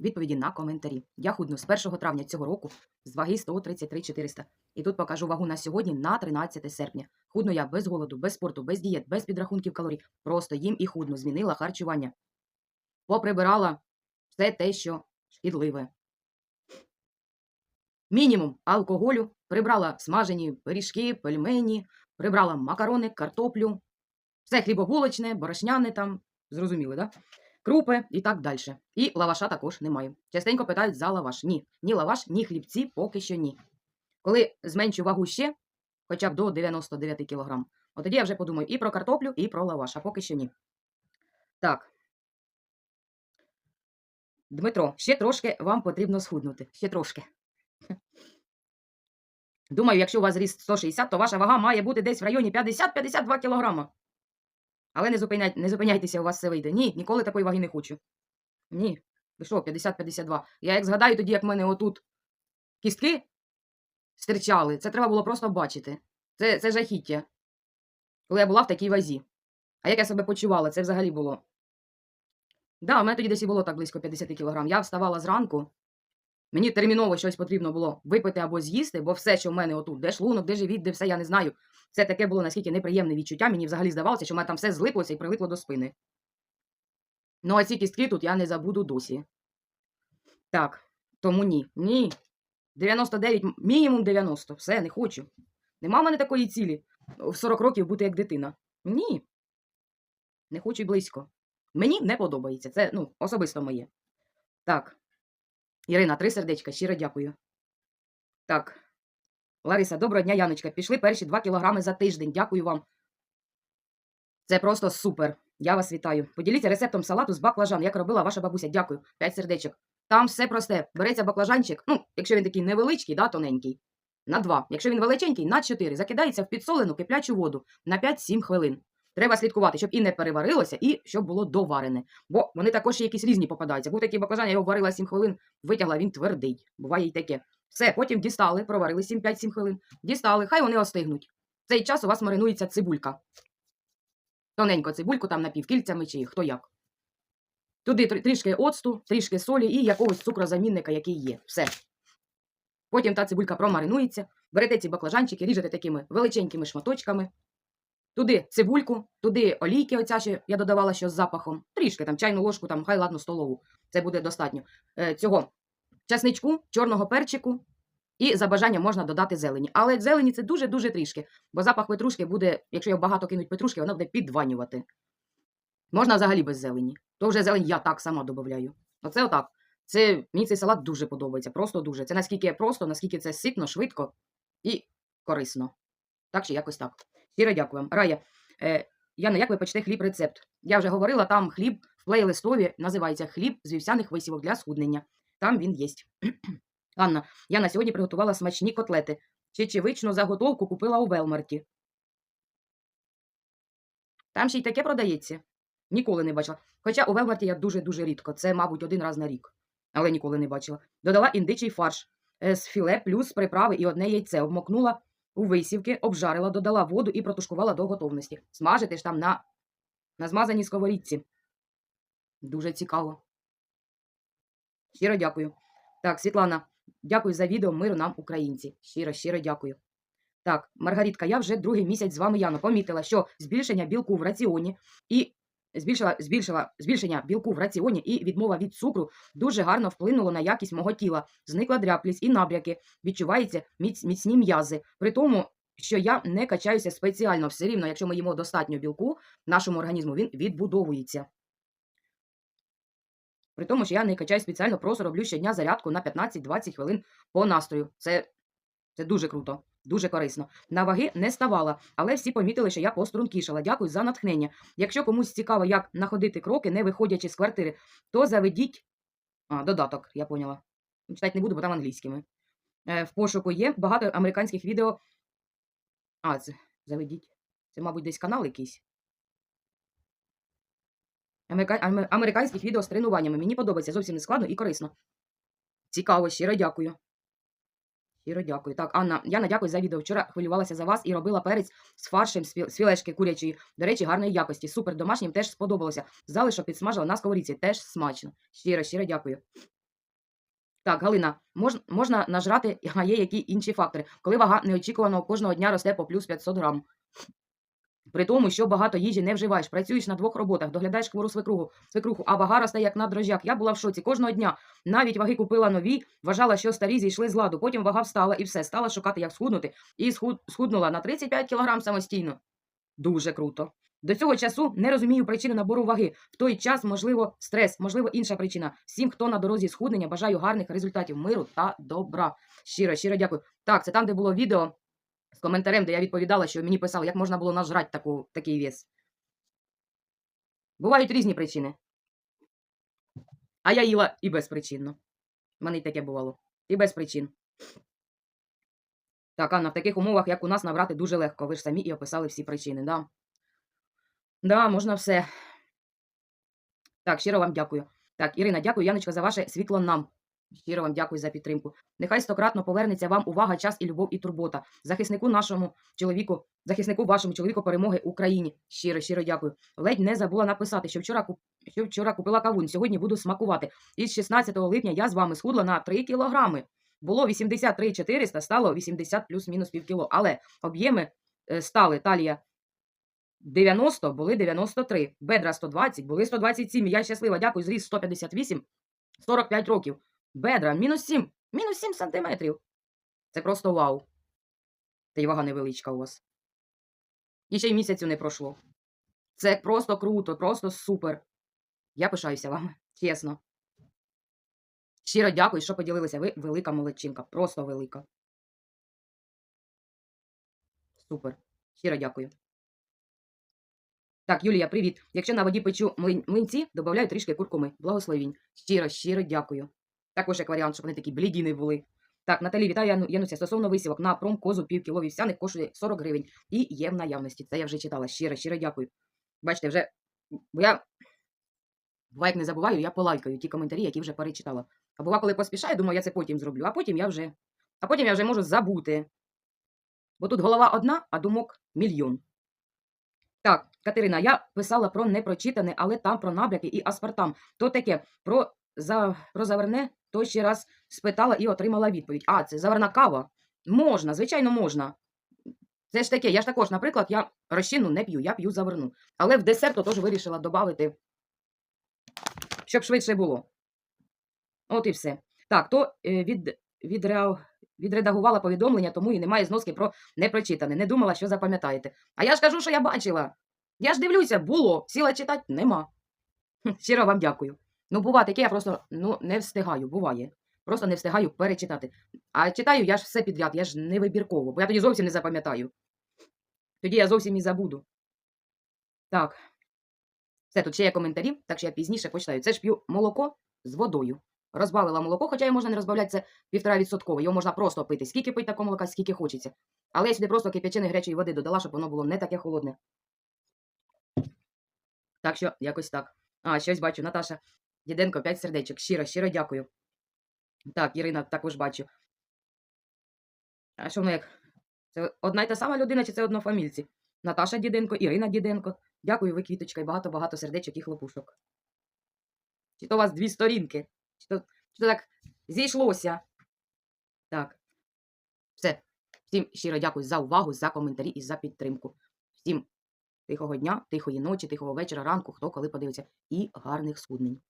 Відповіді на коментарі. Я худну з 1 травня цього року з ваги 133 400. І тут покажу вагу на сьогодні на 13 серпня. Худну я без голоду, без спорту, без дієт, без підрахунків калорій. Просто їм і худно змінила харчування. Поприбирала все те, що шкідливе. Мінімум алкоголю, прибрала смажені пиріжки, пельмені, прибрала макарони, картоплю, все хлібобулочне, борошняне там, зрозуміли, да? Крупи і так далі. І лаваша також немає. Частенько питають за лаваш. Ні, ні лаваш, ні хлібці поки що ні. Коли зменшу вагу ще, хоча б до 99 кг, от тоді я вже подумаю і про картоплю, і про лаваш, а поки що ні. Так. Дмитро, ще трошки вам потрібно схуднути. Ще трошки. Думаю, якщо у вас зріст 160, то ваша вага має бути десь в районі 50-52 кг. Але не, зупиняй, не зупиняйтеся, у вас все вийде. Ні, ніколи такої ваги не хочу. Ні. Ви що, 50-52. Я як згадаю тоді, як в мене отут кістки стирчали, це треба було просто бачити. Це, це жахіття. Коли я була в такій вазі. А як я себе почувала, це взагалі було. Да, у мене тоді десь і було так близько 50 кг. Я вставала зранку. Мені терміново щось потрібно було випити або з'їсти, бо все, що в мене отут, де шлунок, де живіт, де все, я не знаю. Це таке було наскільки неприємне відчуття. Мені взагалі здавалося, що в мене там все злиплося і прилипло до спини. Ну, а ці кістки тут я не забуду досі. Так, тому ні. Ні. 99, мінімум 90. Все, не хочу. Нема в мене такої цілі в 40 років бути як дитина. Ні. Не хочу й близько. Мені не подобається. Це ну, особисто моє. Так. Ірина, три сердечка, щиро дякую. Так. Лариса, доброго дня, Яночка. Пішли перші 2 кілограми за тиждень. Дякую вам. Це просто супер. Я вас вітаю. Поділіться рецептом салату з баклажан, як робила ваша бабуся. Дякую. П'ять сердечок. Там все просте. Береться баклажанчик, ну, якщо він такий невеличкий, да, тоненький, на 2. Якщо він величенький, на 4. Закидається в підсолену киплячу воду на 5-7 хвилин. Треба слідкувати, щоб і не переварилося, і щоб було доварене. Бо вони також якісь різні попадаються. Був такий баклажан, я його варила 7 хвилин, витягла, він твердий. Буває і таке. Все, потім дістали, проварили 7-5-7 хвилин. Дістали, хай вони остигнуть. В цей час у вас маринується цибулька. Тоненько цибульку там напівкільцями чи хто як. Туди трішки оцту, трішки солі і якогось цукрозамінника, який є. Все. Потім та цибулька промаринується. Берете ці баклажанчики, ріжете такими величенькими шматочками. Туди цибульку, туди олійки, оця ще я додавала що з запахом. Трішки там чайну ложку, там, хай ладно, столову. Це буде достатньо. Е, цього часничку, чорного перчику. І за бажанням можна додати зелені. Але зелені це дуже-дуже трішки, бо запах петрушки буде, якщо його багато кинуть петрушки, вона буде підванювати. Можна взагалі без зелені. То вже зелень я так сама додаю. Оце отак. Це мені цей салат дуже подобається. Просто дуже. Це наскільки просто, наскільки це ситно, швидко і корисно. Так чи якось так. Щиро дякую. Рая, е, Яна, як ви печете хліб рецепт? Я вже говорила, там хліб в плейлистові називається хліб з вівсяних висівок для схуднення. Там він є. Анна, я на сьогодні приготувала смачні котлети. Чечевичну заготовку купила у Велмарті. Там ще й таке продається. Ніколи не бачила. Хоча у Велмарті я дуже-дуже рідко. Це, мабуть, один раз на рік. Але ніколи не бачила. Додала індичий фарш е, з філе плюс приправи і одне яйце. Обмокнула у висівки, обжарила, додала воду і протушкувала до готовності. Смажити ж там на, на змазаній сковорідці. Дуже цікаво. Щиро дякую. Так, Світлана, дякую за відео. Миру нам, українці. Щиро, щиро дякую. Так, Маргарітка, я вже другий місяць з вами Яно помітила, що збільшення білку в раціоні і збільшила, збільшила збільшення білку в раціоні і відмова від цукру дуже гарно вплинуло на якість мого тіла. Зникла дряблість і набряки, відчуваються міць, міцні м'язи. При тому, що я не качаюся спеціально, все рівно, якщо ми їмо достатньо білку, нашому організму він відбудовується. При тому, що я не качаю спеціально, просто роблю щодня зарядку на 15-20 хвилин по настрою. Це, це дуже круто, дуже корисно. На ваги не ставала, але всі помітили, що я пострункішала. Дякую за натхнення. Якщо комусь цікаво, як находити кроки, не виходячи з квартири, то заведіть. А, додаток, я поняла. Читати не буду, бо там англійськими. Е, в пошуку є багато американських відео. А, це заведіть. Це, мабуть, десь канал якийсь. Америка... Американських відео з тренуваннями. Мені подобається зовсім не складно і корисно. Цікаво, щиро дякую. Щиро дякую. Так, Анна, Яна, дякую за відео. Вчора хвилювалася за вас і робила перець з фаршем з філешки курячої. До речі, гарної якості. Супер домашнім теж сподобалося. Залишок підсмажила на сковорідці. Теж смачно. Щиро, щиро дякую. Так, Галина, мож, можна нажрати, а є які інші фактори, коли вага неочікувано кожного дня росте по плюс 500 грам. При тому, що багато їжі не вживаєш, працюєш на двох роботах, доглядаєш хвору свекруху, свекруху, а вага росте як на дрожжах. Я була в шоці кожного дня. Навіть ваги купила нові, вважала, що старі зійшли з ладу. Потім вага встала і все, стала шукати, як схуднути, і схуднула на 35 кг самостійно. Дуже круто. До цього часу не розумію причини набору ваги. В той час, можливо, стрес, можливо, інша причина. Всім, хто на дорозі схуднення, бажаю гарних результатів, миру та добра. Щиро, щиро дякую. Так, це там, де було відео з коментарем, де я відповідала, що мені писали, як можна було нажрати таку, такий вес. Бувають різні причини. А я їла і безпричинно. Й таке бувало. І без причин. Так, Анна, в таких умовах, як у нас, набрати дуже легко. Ви ж самі і описали всі причини, да? Да, можна все. Так, щиро вам дякую. Так, Ірина, дякую, Яночка, за ваше світло нам. Щиро вам дякую за підтримку. Нехай стократно повернеться вам увага, час і любов, і турбота. Захиснику нашому чоловіку, захиснику вашому чоловіку перемоги Україні. Щиро, щиро дякую. Ледь не забула написати, що вчора, що вчора купила кавун, сьогодні буду смакувати. І з 16 липня я з вами схудла на 3 кілограми. Було 83 400, стало 80 плюс-мінус пів кіло. Але об'єми е, стали талія 90, були 93, бедра 120, були 127. Я щаслива, дякую, зріс 158, 45 років. Бедра мінус 7, мінус 7 сантиметрів. Це просто вау. Та й вага невеличка у вас. І ще й місяцю не пройшло. Це просто круто, просто супер. Я пишаюся вами, чесно. Щиро дякую, що поділилися. Ви велика молодчинка, просто велика. Супер. Щиро дякую. Так, Юлія, привіт. Якщо на воді печу млинці, додаю трішки куркуми. Благословінь. Щиро, щиро дякую. Також як варіант, щоб вони такі бліді не були. Так, Наталі, вітаю, Януся. Стосовно висівок на промкозу пів кіло вівсяних коштує 40 гривень і є в наявності. Це я вже читала. Щиро, щиро дякую. Бачите, вже бо я буває, як не забуваю, я полайкаю ті коментарі, які вже перечитала. А бува, коли поспішаю, думаю, я це потім зроблю, а потім я вже. А потім я вже можу забути. Бо тут голова одна, а думок мільйон. Так, Катерина, я писала про непрочитане, але там про набряки і аспартам. То таке, про, за, про то ще раз спитала і отримала відповідь. А, це заверна кава. Можна, звичайно, можна. Це ж таке, я ж також, наприклад, я розчинну не п'ю, я п'ю заверну. Але в десерт теж вирішила додати, щоб швидше було. От і все. Так, то е, від, відреа- відредагувала повідомлення, тому і немає зноски про непрочитане. Не думала, що запам'ятаєте. А я ж кажу, що я бачила. Я ж дивлюся, було, сіла читати, нема. Щиро вам дякую. Ну, бува таке, я просто ну, не встигаю, буває. Просто не встигаю перечитати. А читаю я ж все підряд, я ж не вибірково, бо я тоді зовсім не запам'ятаю. Тоді я зовсім і забуду. Так. Все, тут ще є коментарі, так що я пізніше почитаю. Це ж п'ю молоко з водою. Розбавила молоко, хоча його можна не розбавляти, це півтора відсоткове. Його можна просто пити. Скільки пить такого молока, скільки хочеться. Але я сюди просто кип'яченої гарячої води додала, щоб воно було не таке холодне. Так що, якось так. А, щось бачу. Наташа Діденко, 5 сердечок. Щиро, щиро дякую. Так, Ірина також бачу. А що воно як? Це одна й та сама людина, чи це однофамільці? Наташа Діденко, Ірина Діденко. Дякую, ви квіточка, і багато-багато сердечок і хлопушок. Чи то у вас дві сторінки? Чи то, чи то так зійшлося? Так. Все. Всім щиро дякую за увагу, за коментарі і за підтримку. Всім тихого дня, тихої ночі, тихого вечора, ранку, хто коли подивиться. І гарних схуднень.